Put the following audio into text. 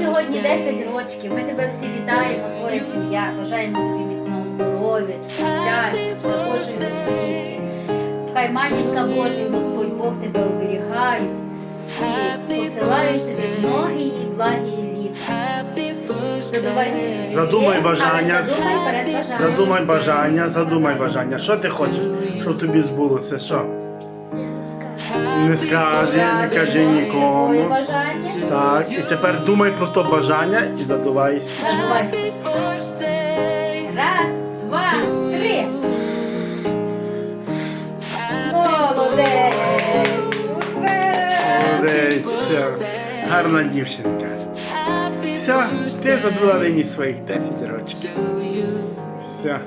сьогодні 10 років. Ми тебе всі вітаємо, твоя сім'я. Бажаємо тобі міцного здоров'я, щастя, Божої розуміння. Хай матінка Божа, Господь Бог тебе оберігає і посилає тобі многі і благі літа. Задумай бажання. Задумай бажання, задумай бажання. Що ти хочеш, щоб тобі збулося? Що? Не скажи, не кажи нікому. Так, і тепер думай про то бажання і задувайся. Задумайся. Раз, два, три. Молодець! Молодець, гарна дівчинка. Все, ти задоволені своїх 10 років. Все.